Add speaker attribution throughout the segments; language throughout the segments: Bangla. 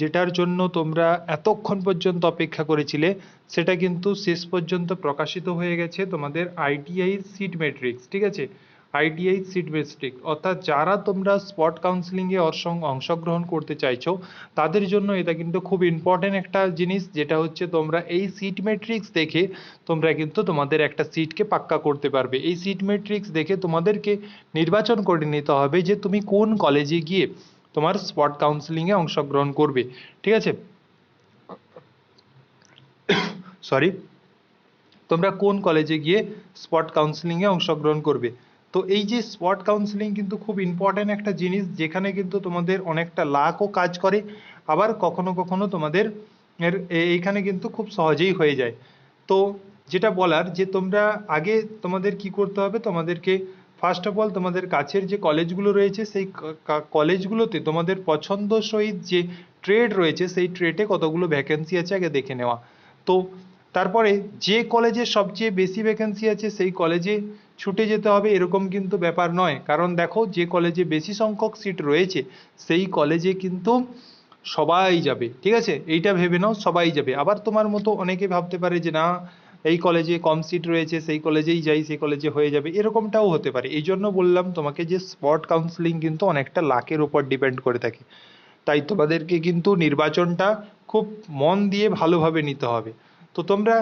Speaker 1: যেটার জন্য তোমরা এতক্ষণ পর্যন্ত অপেক্ষা করেছিলে, সেটা কিন্তু শেষ পর্যন্ত প্রকাশিত হয়ে গেছে তোমাদের আইটিআই সিট ম্যাট্রিক্স ঠিক আছে? আইটিআই সিট ম্যাট্রিক্স অর্থাৎ যারা তোমরা স্পট কাউন্সিলিংয়ে অংশগ্রহণ করতে চাইছো, তাদের জন্য এটা কিন্তু খুব ইম্পর্টেন্ট একটা জিনিস, যেটা হচ্ছে তোমরা এই সিট ম্যাট্রিক্স দেখে তোমরা কিন্তু তোমাদের একটা সিটকে পাক্কা করতে পারবে। এই সিট ম্যাট্রিক্স দেখে তোমাদেরকে নির্বাচন করে নিতে হবে যে তুমি কোন কলেজে গিয়ে তোমার স্পট কাউন্সিলিংয়ে অংশগ্রহণ করবে, ঠিক আছে? সরি তোমরা কোন কলেজে গিয়ে স্পট কাউন্সিলিংয়ে অংশগ্রহণ করবে? তো এই যে স্পট কাউন্সিলিং কিন্তু খুব ইম্পর্ট্যান্ট একটা জিনিস, যেখানে কিন্তু তোমাদের অনেকটা লাকও কাজ করে, আবার কখনো কখনো তোমাদের এর এইখানে কিন্তু খুব সহজেই হয়ে যায়। তো যেটা বলার যে তোমরা আগে তোমাদের কি করতে হবে? তোমাদেরকে ফার্স্ট অফ অল তোমাদের কাছের যে কলেজগুলো রয়েছে, সেই কলেজগুলোতে তোমাদের পছন্দ সহিত যে ট্রেড রয়েছে, সেই ট্রেডে কতগুলো ভ্যাকেন্সি আছে আগে দেখে নেওয়া। তো তারপরে যে কলেজে সবচেয়ে বেশি ভ্যাকেন্সি আছে, সেই কলেজে ছুটে যেতে হবে এরকম কিন্তু ব্যাপার নয়। কারণ দেখো, যে কলেজে বেশি সংখ্যক সিট রয়েছে, সেই কলেজে কিন্তু সবাই যাবে, ঠিক আছে? এইটা ভেবে নাও, সবাই যাবে। আবার তোমার মতো অনেকে ভাবতে পারে যে না এই কলেজে কম সিট রয়েছে, সেই কলেজেই যাই, সেই কলেজে হয়ে যাবে, এরকমটাও হতে পারে। এই জন্য বললাম তোমাকে যে স্পট কাউন্সিলিং কিন্তু অনেকটা লাকের উপর ডিপেন্ড করে থাকে। তাই তোমাদেরকে কিন্তু নির্বাচনটা খুব মন দিয়ে ভালোভাবে নিতে হবে। তো তোমরা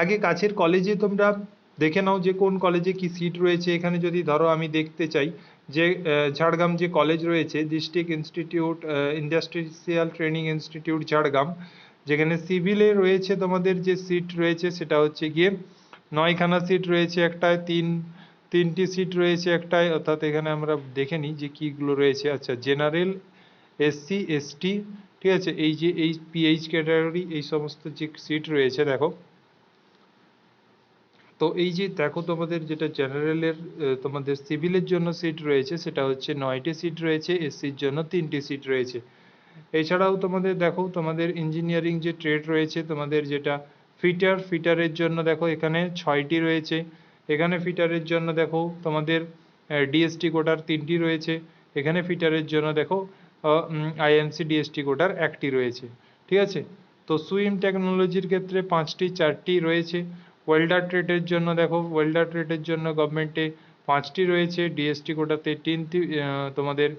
Speaker 1: আগে কাছের কলেজে তোমরা দেখে নাও যে কোন কলেজে কি সিট রয়েছে। এখানে যদি ধরো আমি দেখতে চাই যে ঝাড়গ্রাম যে কলেজ রয়েছে district institute industrial training institute Jhargram যেখানে সিভিলে রয়েছে তোমাদের যে সিট রয়েছে সেটা হচ্ছে গিয়ে নয়খানা সিট রয়েছে একটায়, তিন, তিনটি সিট রয়েছে একটায়, অর্থাৎ এখানে আমরা দেখে নিই যে কীগুলো রয়েছে। আচ্ছা জেনারেল এসসি এসটি ঠিক আছে? এই যে, এই পিএইচ ক্যাটাগরি, এই সমস্ত যে সিট রয়েছে, দেখো। তো এই যে, দেখো তোমাদের যেটা জেনারেলের তোমাদের সিভিলের জন্য সিট রয়েছে, সেটা হচ্ছে নয়টি সিট রয়েছে এসসির জন্য তিনটি সিট রয়েছে। এছাড়াও তোমাদের, দেখো, তোমাদের ইঞ্জিনিয়ারিং যে ট্রেড রয়েছে, তোমাদের যেটা ফিটার ফিটারের জন্য দেখো এখানে ছয়টি রয়েছে। এখানে ফিটারের জন্য দেখো তোমাদের ডিএসটি কোটার তিনটি রয়েছে। এখানে ফিটারের জন্য দেখো আইএনসি ডিএসটি কোটার একটি রয়েছে। ঠিক আছে? তো সুইম টেকনোলজির ক্ষেত্রে পাঁচটি, চারটি রয়েছে। ওয়েল্ডার ট্রেডের জন্য দেখো, ওয়েল্ডার ট্রেডের জন্য গভর্নমেন্টে পাঁচটি রয়েছে। ডিএসটি কোটাতে তিনটি তোমাদের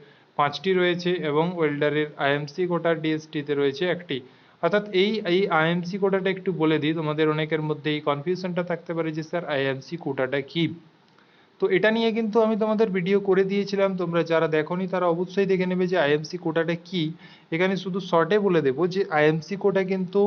Speaker 1: পাঁচটি রয়েছে এবং ওয়েল্ডারের আইএমসি কোটা ডিএসটিতে রয়েছে একটি। অর্থাৎ এই এই আইএমসি কোটাটা একটু বলে দিই, তোমাদের অনেকের মধ্যে এই কনফিউশনটা থাকতে পারে যে, স্যার আইএমসি কোটাটা কি? তো এটা নিয়ে কিন্তু আমি তোমাদের ভিডিও করে দিয়েছিলাম, তোমরা যারা দেখোনি তারা অবশ্যই দেখে নেবে যে আইএমসি কোটাটা কি। এখানে শুধু শর্টে বলে দেবো যে আইএমসি কোটা কিন্তু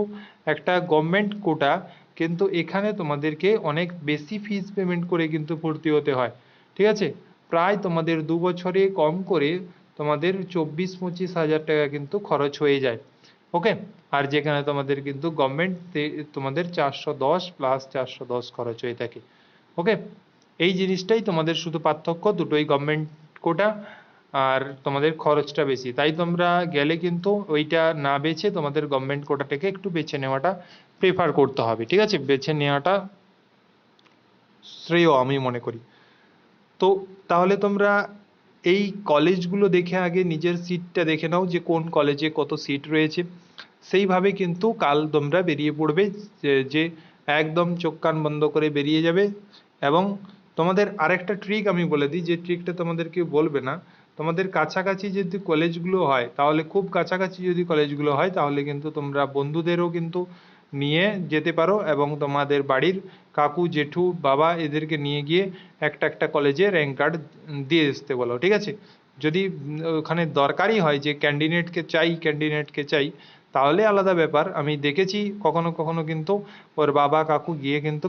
Speaker 1: একটা গভর্নমেন্ট কোটা, কিন্তু এখানে তোমাদেরকে অনেক বেশি ফিস পেমেন্ট করে কিন্তু ভর্তি হতে হয়। ঠিক আছে? প্রায় তোমাদের দু বছরে কম করে তোমাদের চব্বিশ, পঁচিশ হাজার টাকা কিন্তু খরচ হয়ে যায়। ওকে আর যেখানে তোমাদের কিন্তু গভর্নমেন্ট তোমাদের চারশো দশ প্লাস চারশো দশ খরচ হয়ে থাকে। ওকে এই জিনিসটাই তোমাদের শুধু পার্থক্য, দুটোই গভর্নমেন্ট কোটা আর তোমাদের খরচটা বেশি। তাই তোমরা গেলে কিন্তু ওইটা না বেছে তোমাদের গভর্নমেন্ট কোটাটাকে একটু বেছে নেওয়াটা প্রেফার করতে হবে। ঠিক আছে? বেছে নেওয়াটা শ্রেয় আমি মনে করি। তো তাহলে তোমরা এই কলেজগুলো দেখে আগে নিজের সিটটা দেখে নাও যে কোন কলেজে কত সিট রয়েছে। সেইভাবে কিন্তু কাল তোমরা বেরিয়ে পড়বে, যে একদম চোখ কান বন্ধ করে বেরিয়ে যাবে। এবং তোমাদের আরেকটা ট্রিক আমি বলে দিই, যে ট্রিকটা তোমাদের কেউ বলবে না। তোমাদের কাছাকাছি যদি কলেজগুলো হয়, তাহলে খুব কাছাকাছি যদি কলেজগুলো হয়, তাহলে কিন্তু তোমরা বন্ধুদেরও কিন্তু নিয়ে যেতে পারো এবং তোমাদের বাড়ির কাকু, জেঠু, বাবা এদেরকে নিয়ে গিয়ে একটা একটা কলেজে র্যাঙ্ক কার্ড দিয়ে আসতে বলো, ঠিক আছে? যদি ওখানে দরকারই হয় যে ক্যান্ডিডেটকে চাই ক্যান্ডিডেটকে চাই, তাহলে আলাদা ব্যাপার। আমি দেখেছি কখনো কখনো কিন্তু ওর বাবা, কাকু গিয়ে কিন্তু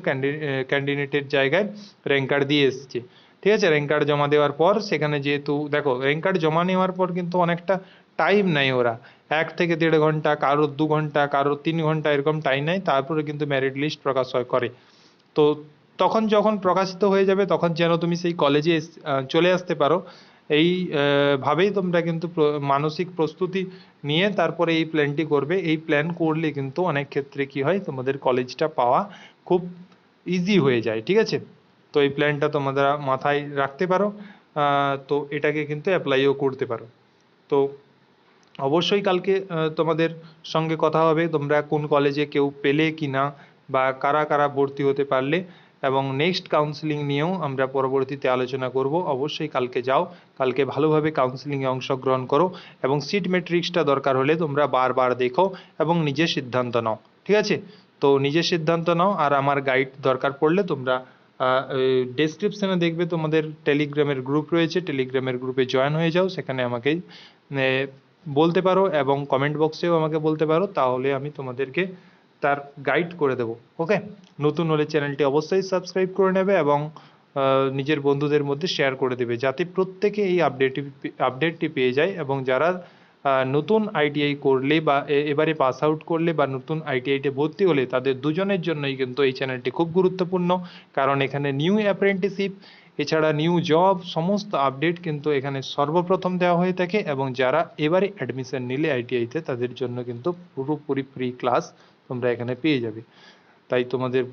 Speaker 1: ক্যান্ডিডেটের জায়গায় র্যাঙ্ক কার্ড দিয়ে এসছে। ঠিক আছে? র্যাঙ্ক কার্ড জমা দেওয়ার পর সেখানে যেহেতু, দেখো র্যাঙ্ক কার্ড জমা নেওয়ার পর কিন্তু অনেকটা টাইম নেয় ওরা। এক থেকে দেড় ঘণ্টা, কারোর দু ঘণ্টা, কারোর তিন ঘণ্টা এরকম টাইম নেয় তারপরে কিন্তু মেরিট লিস্ট প্রকাশ হয় করে। তো তখন যখন প্রকাশিত হয়ে যাবে, তখন যেন তুমি সেই কলেজে চলে আসতে পারো। এই ভাবেই তোমরা কিন্তু মানসিক প্রস্তুতি নিয়ে তারপরে এই প্ল্যানটি করবে। এই প্ল্যান করলে কিন্তু অনেক ক্ষেত্রে কি হয়, তোমাদের কলেজটা পাওয়া খুব ইজি হয়ে যায়, ঠিক আছে? তো এই প্ল্যানটা তোমরা মাথায় রাখতে পারো। তো এটাকে কিন্তু অ্যাপ্লাইও করতে পারো। তো অবশ্যই কালকে তোমাদের সঙ্গে কথা হবে, তোমরা কোন কলেজে কেউ পেলে কি না বা কারা কারা ভর্তি হতে পারলে এবং নেক্সট কাউন্সিলিং নিয়েও আমরা পরবর্তীতে আলোচনা করব। অবশ্যই কালকে যাও, কালকে ভালোভাবে কাউন্সিলিংয়ে অংশগ্রহণ করো এবং সিট মেট্রিক্সটা দরকার হলে তোমরা বারবার দেখো এবং নিজে সিদ্ধান্ত নাও, ঠিক আছে? তো নিজে সিদ্ধান্ত নাও আর আমার গাইড দরকার পড়লে তোমরা ডেসক্রিপশনে দেখবে তোমাদের টেলিগ্রামের গ্রুপ রয়েছে টেলিগ্রামের গ্রুপে জয়েন হয়ে যাও, সেখানে আমাকে বলতে পারো এবং কমেন্ট বক্সেও আমাকে বলতে পারো, তাহলে আমি তোমাদেরকে তার গাইড করে দেবো ওকে নতুন হলে চ্যানেলটি অবশ্যই সাবস্ক্রাইব করে নেবে এবং নিজের বন্ধুদের মধ্যে শেয়ার করে দেবে, যাতে প্রত্যেকে এই আপডেটটি আপডেটটি পেয়ে যায় এবং যারা নতুন আইটিআই করলে বা এবারে পাস আউট করলে বা নতুন আইটিআইতে ভর্তি হলে তাদের দুজনের জন্যই কিন্তু এই চ্যানেলটি খুব গুরুত্বপূর্ণ, কারণ এখানে নিউ অ্যাপ্রেন্টিসিপ এছাড়া নিউ জব সমস্ত আপডেট কিন্তু এখানে সর্বপ্রথম দেওয়া হয়ে থাকে এবং যারা এবারে অ্যাডমিশন নিলে আইটিআইতে তাদের জন্য কিন্তু পুরোপুরি ফ্রি ক্লাস তোমরা এখানে পেয়ে যাবে। তাই তোমাদের